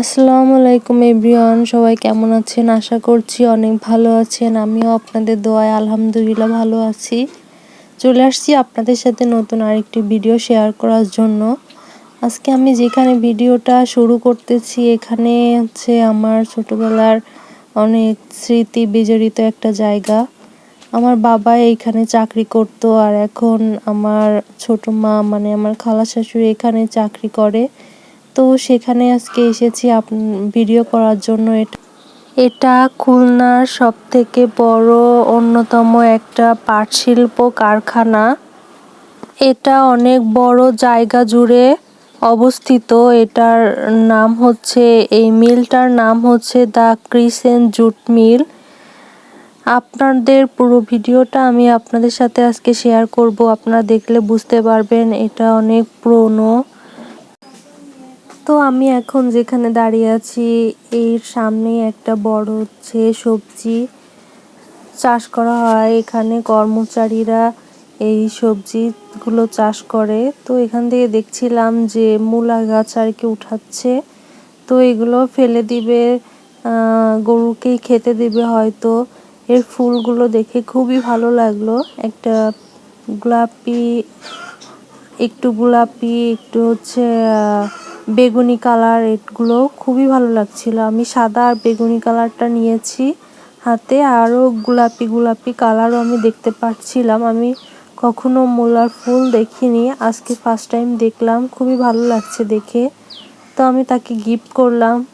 আসসালামু আলাইকুম এভরিওয়ান, সবাই কেমন আছেন? আশা করছি অনেক ভালো আছেন। আমিও আপনাদের দোয়ায় আলহামদুলিল্লাহ ভালো আছি। চলে আসছি আপনাদের সাথে নতুন আরেকটি ভিডিও শেয়ার করার জন্য। আজকে আমি যেখানে ভিডিওটা শুরু করতেছি, এখানে হচ্ছে আমার ছোটোবেলার অনেক স্মৃতি বিজড়িত একটা জায়গা। আমার বাবা এইখানে চাকরি করতো আর এখন আমার ছোট মা মানে আমার খালা শাশুড়ি এখানে চাকরি করে। তো সেখানে আজকে এসেছি ভিডিও করার জন্য। এটা এটা খুলনার সব থেকে বড়, অন্যতম একটা পাট শিল্প কারখানা। এটা অনেক বড় জায়গা জুড়ে অবস্থিত। এটার নাম হচ্ছে, এই মিলটার নাম হচ্ছে দ্য ক্রিসেন জুট মিল। আপনাদের পুরো ভিডিওটা আমি আপনাদের সাথে আজকে শেয়ার করব। আপনারা দেখলে বুঝতে পারবেন, এটা অনেক পুরনো। তো আমি এখন যেখানে দাঁড়িয়ে আছি, এর সামনে একটা বড় হচ্ছে সবজি চাষ করা হয়। এখানে কর্মচারীরা এই সবজিগুলো চাষ করে। তো এখান থেকে দেখছিলাম যে মূলা গাছ আর কি উঠাচ্ছে। তো এগুলো ফেলে দিবে গরুকেই খেতে দিবে হয়তো। এর ফুলগুলো দেখে খুবই ভালো লাগল। একটা গোলাপি, একটু গোলাপি, একটু হচ্ছে বেগুনি কালার এগুলো খুবই ভালো লাগছিল। আমি সাদা আর বেগুনি কালারটা নিয়েছি হাতে। আরও গোলাপি গোলাপি কালারও আমি দেখতে পাচ্ছিলাম আমি কখনো মোলার ফুল দেখিনি। আজকে ফার্স্ট টাইম দেখলাম। খুবই ভালো লাগছে দেখে। তো আমি তাকে গিফট করলাম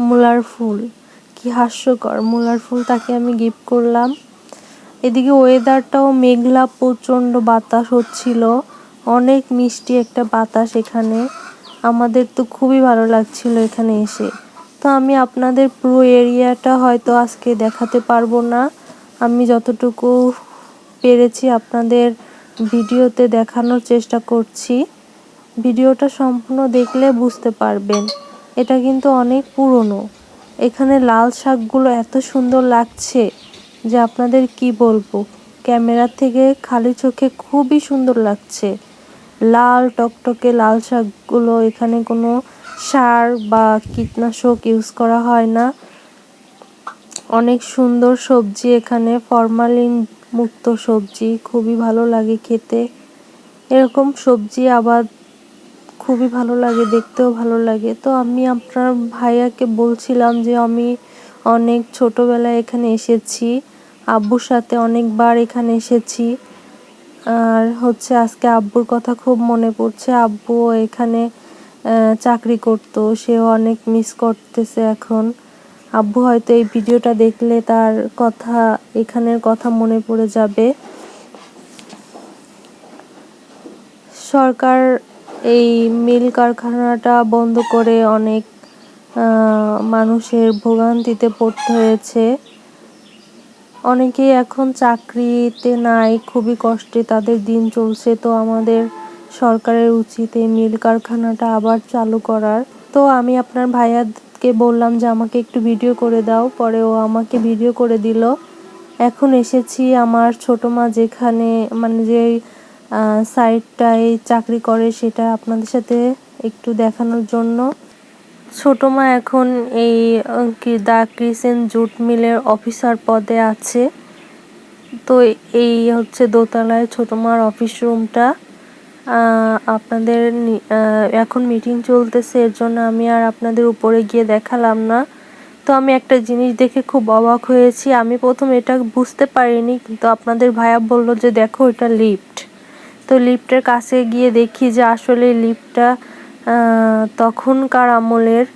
মূলার ফুল। কি হাস্যকর। মূলার ফুল তাকে আমি গিফট করলাম। এদিকে ওয়েদারটাও মেঘলা, প্রচণ্ড বাতাস হচ্ছিল। অনেক মিষ্টি একটা বাতাস এখানে। আমাদের তো খুবই ভালো লাগছিল এখানে এসে। তো আমি আপনাদের পুরো এরিয়াটা হয়তো আজকে দেখাতে পারব না। আমি যতটুকু পেরেছি আপনাদের ভিডিওতে দেখানোর চেষ্টা করছি। ভিডিওটা সম্পূর্ণ দেখলে বুঝতে পারবেন। এটা কিন্তু অনেক পুরনো। এখানে লাল শাকগুলো এত সুন্দর লাগছে যে আপনাদের কি বলব? ক্যামেরা থেকে খালি চোখে খুবই সুন্দর লাগছে। লাল টকটকে লাল শাকগুলো, এখানে কোনো সার বা কীটনাশক ইউজ করা হয় না। অনেক সুন্দর সবজি এখানে ফরমালিন মুক্ত সবজি, খুবই ভালো লাগে খেতে। এরকম সবজি আবার খুবই ভালো লাগে, দেখতেও ভালো লাগে। তো আমি আপনার ভাইয়াকে বলছিলাম যে আমি অনেক ছোটোবেলায় এখানে এসেছি, আব্বুর সাথে অনেকবার এখানে এসেছি। আর হচ্ছে আজকে আব্বুর কথা খুব মনে পড়ছে। আব্বু এখানে চাকরি করতো, সেও অনেক মিস করতেছে এখন। আব্বু হয়তো এই ভিডিওটা দেখলে তার কথা, এখানের কথা মনে পড়ে যাবে। সরকার এই মিল কারখানাটা বন্ধ করে অনেক মানুষের ভোগান্তিতে পড়তে হয়েছে। অনেকেই এখন চাকরিতে নাই, খুবই কষ্টে তাদের দিন চলছে। তো আমাদের সরকারের উচিত এই মিল কারখানাটা আবার চালু করার। তো আমি আপনার ভাইয়াকে বললাম যে আমাকে একটু ভিডিও করে দাও। পরে ও আমাকে ভিডিও করে দিল। এখন এসেছি আমার ছোট মা যেখানে মানে যে সাইডটায় চাকরি করে সেটা আপনাদের সাথে একটু দেখানোর জন্য। ছোট মা এখন এই দা ক্রিসেন জুট মিলের অফিসার পদে আছে। তো এই হচ্ছে দোতলায় ছোট মার অফিস রুমটা। আপনাদের এখন মিটিং চলতেছে, এর জন্য আমি আর আপনাদের উপরে গিয়ে দেখালাম না। তো আমি একটা জিনিস দেখে খুব অবাক হয়েছি। আমি প্রথম এটা বুঝতে পারিনি, কিন্তু আপনাদের ভাইয়া বলল যে দেখো এটা লিফট। তো লিফটের কাছে গিয়ে দেখি যে আসলে লিফটটা তখনকার আমলের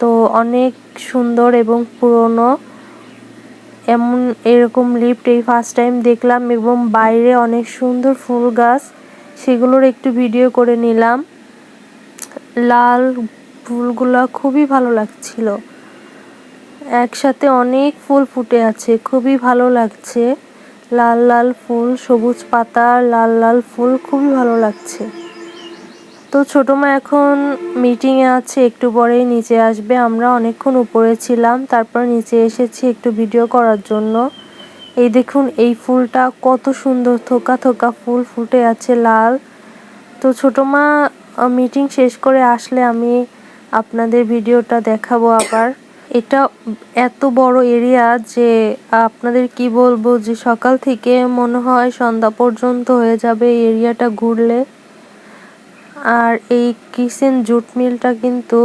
তো অনেক সুন্দর এবং পুরনো, এমন এরকম লিফট এই ফার্স্ট টাইম দেখলাম এবং বাইরে অনেক সুন্দর ফুল গাছ, সেগুলোর একটু ভিডিও করে নিলাম। লাল ফুলগুলো খুবই ভালো লাগছিল। একসাথে অনেক ফুল ফুটে আছে, খুবই ভালো লাগছে। লাল লাল ফুল, সবুজ পাতা, লাল লাল ফুল, খুবই ভালো লাগছে। তো ছোটো মা এখন মিটিংয়ে আছে, একটু পরেই নিচে আসবে। আমরা অনেকক্ষণ উপরে ছিলাম, তারপর নিচে এসেছি একটু ভিডিও করার জন্য। এই দেখুন, এই ফুলটা কত সুন্দর, থোকা থোকা ফুল, ফুটে আছে লাল। তো ছোটো মা মিটিং শেষ করে আসলে আমি আপনাদের ভিডিওটা দেখাবো আবার। এটা এত বড় এরিয়া যে আপনাদের কি বলব যে সকাল থেকে মনে হয় সন্ধ্যা পর্যন্ত হয়ে যাবে এরিয়াটা ঘুরলে। আর এই কিচেন জুট মিলটা কিন্তু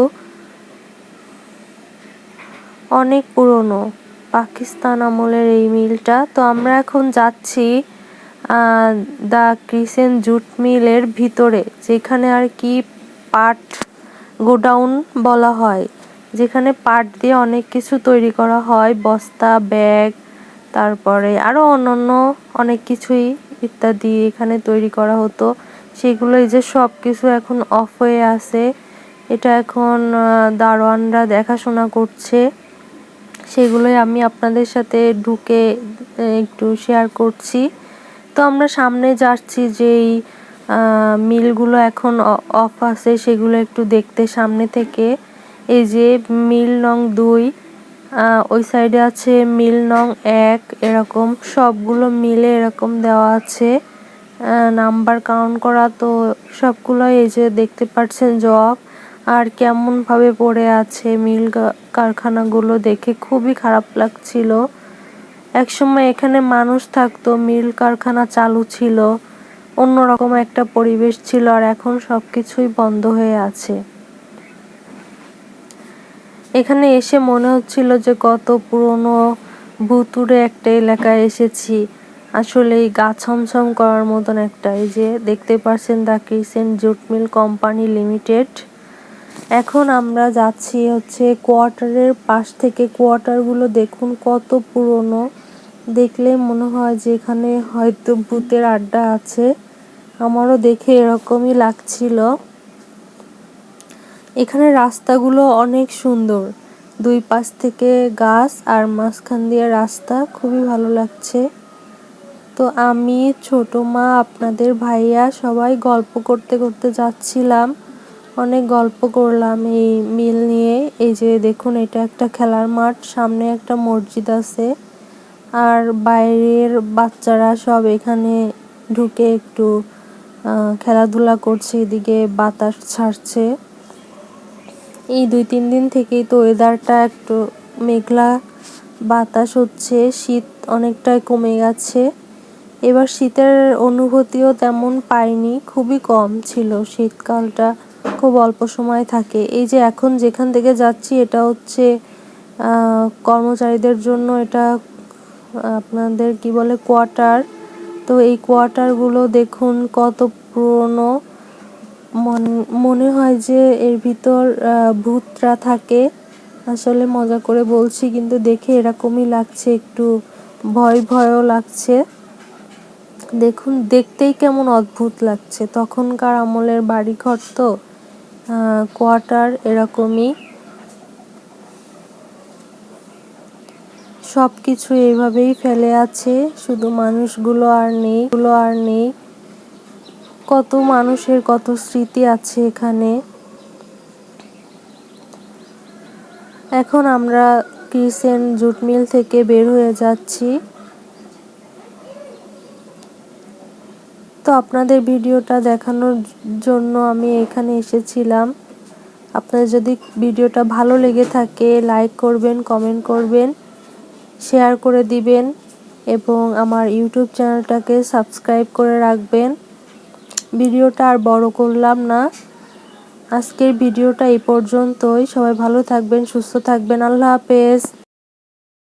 অনেক পুরনো পাকিস্তান আমলের এই মিলটা। তো আমরা এখন যাচ্ছি দ্য ক্রিসেন জুট মিলের ভিতরে, যেখানে আর কি পাট গোডাউন বলা হয়, যেখানে পাট দিয়ে অনেক কিছু তৈরি করা হয়, বস্তা, ব্যাগ, তারপরে আরও অন্যান্য অনেক কিছুই ইত্যাদি এখানে তৈরি করা হতো। সেগুলো এই যে সব কিছু এখন অফ হয়ে আছে, এটা এখন দারোয়ানরা দেখাশোনা করছে। সেগুলোই আমি আপনাদের সাথে ঢুকে একটু শেয়ার করছি। তো আমরা সামনে যাচ্ছি যেই মিলগুলো এখন অফ আছে, সেগুলো একটু দেখতে সামনে থেকে। এই যে মিল নং দুই ওই সাইডে আছে মিল নং এক, এরকম সবগুলো মিলে এরকম দেওয়া আছে। নাম্বার কাউন্ট করা তো সবগুলো এই যে দেখতে পাচ্ছেন জব। আর কেমনভাবে পড়ে আছে মিল কারখানাগুলো দেখে খুবই খারাপ লাগছিল। একসময় এখানে মানুষ থাকতো, মিল কারখানা চালু ছিল, অন্যরকম একটা পরিবেশ ছিল, আর এখন সব কিছুই বন্ধ হয়ে আছে। এখানে এসে মনে হচ্ছিল যে কত পুরনো ভুতুরে একটা এলাকায় এসেছি। আসলে এই গা ছমছম করার মতন একটা, এই যে দেখতে পাচ্ছেন the crescent jute mill company limited. এখন আমরা যাচ্ছি হচ্ছে কোয়ার্টারের পাশ থেকে, কোয়ার্টারগুলো দেখুন কত পুরনো। দেখলে মনে হয় যে এখানে হয়তো ভূতের আড্ডা আছে। আমারও দেখে এরকমই লাগছিল। এখানে রাস্তাগুলো অনেক সুন্দর। দুই পাশ থেকে গাছ আর মাঝখান দিয়ে রাস্তা, খুবই ভালো লাগছে। তো আমি ছোট মা, আপনাদের ভাইয়া সবাই গল্প করতে করতে যাচ্ছিলাম। অনেক গল্প করলাম এই মিল নিয়ে। এই যে দেখুন, এটা একটা খেলার মাঠ, সামনে একটা মসজিদ আছে। আর বাইরের বাচ্চারা সব এখানে ঢুকে একটু খেলাধুলা করছে, এদিকে বাতাস ছাড়ছে। এই দুই তিন দিন থেকেই তো ওয়েদারটা একটু মেঘলা বাতাস হচ্ছে, শীত অনেকটাই কমে গেছে। এবার শীতের অনুভূতিও তেমন পাইনি, খুবই কম ছিল। শীতকালটা খুব অল্প সময় থাকে। এই যে এখন যেখান থেকে যাচ্ছি, এটা হচ্ছে কর্মচারীদের জন্য এটা, আপনাদের কি বলে, কোয়ার্টার। তো এই কোয়ার্টারগুলো দেখুন কত পুরনো। মনে হয় যে এর ভিতর ভূতরা থাকে। আসলে মজা করে বলছি, কিন্তু দেখে এরকমই লাগছে, একটু ভয় ভয়ও লাগছে। দেখুন, দেখতেই কেমন অদ্ভুত লাগছে। তখনকার আমলের বাড়িঘর তো কোয়ার্টার এরকমই। সব কিছু এইভাবেই ফেলে আছে, শুধু মানুষগুলো আর নেই, গুলো আর নেই। কত মানুষের কত স্মৃতি আছে এখানে। এখন আমরা ক্রিসেন জুট মিল থেকে বের হয়ে যাচ্ছি। তো আপনাদের ভিডিওটা দেখানোর জন্য আমি এখানে এসেছিলাম। আপনাদের যদি ভিডিওটা ভালো লেগে থাকে লাইক করবেন কমেন্ট করবেন শেয়ার করে দিবেন, এবং আমার ইউটিউব চ্যানেলটাকে সাবস্ক্রাইব করে রাখবেন। ভিডিওটা আর বড় করলাম না। আজকের ভিডিওটা এই পর্যন্তই। সবাই ভালো থাকবেন, সুস্থ থাকবেন। আল্লাহ হাফেজ।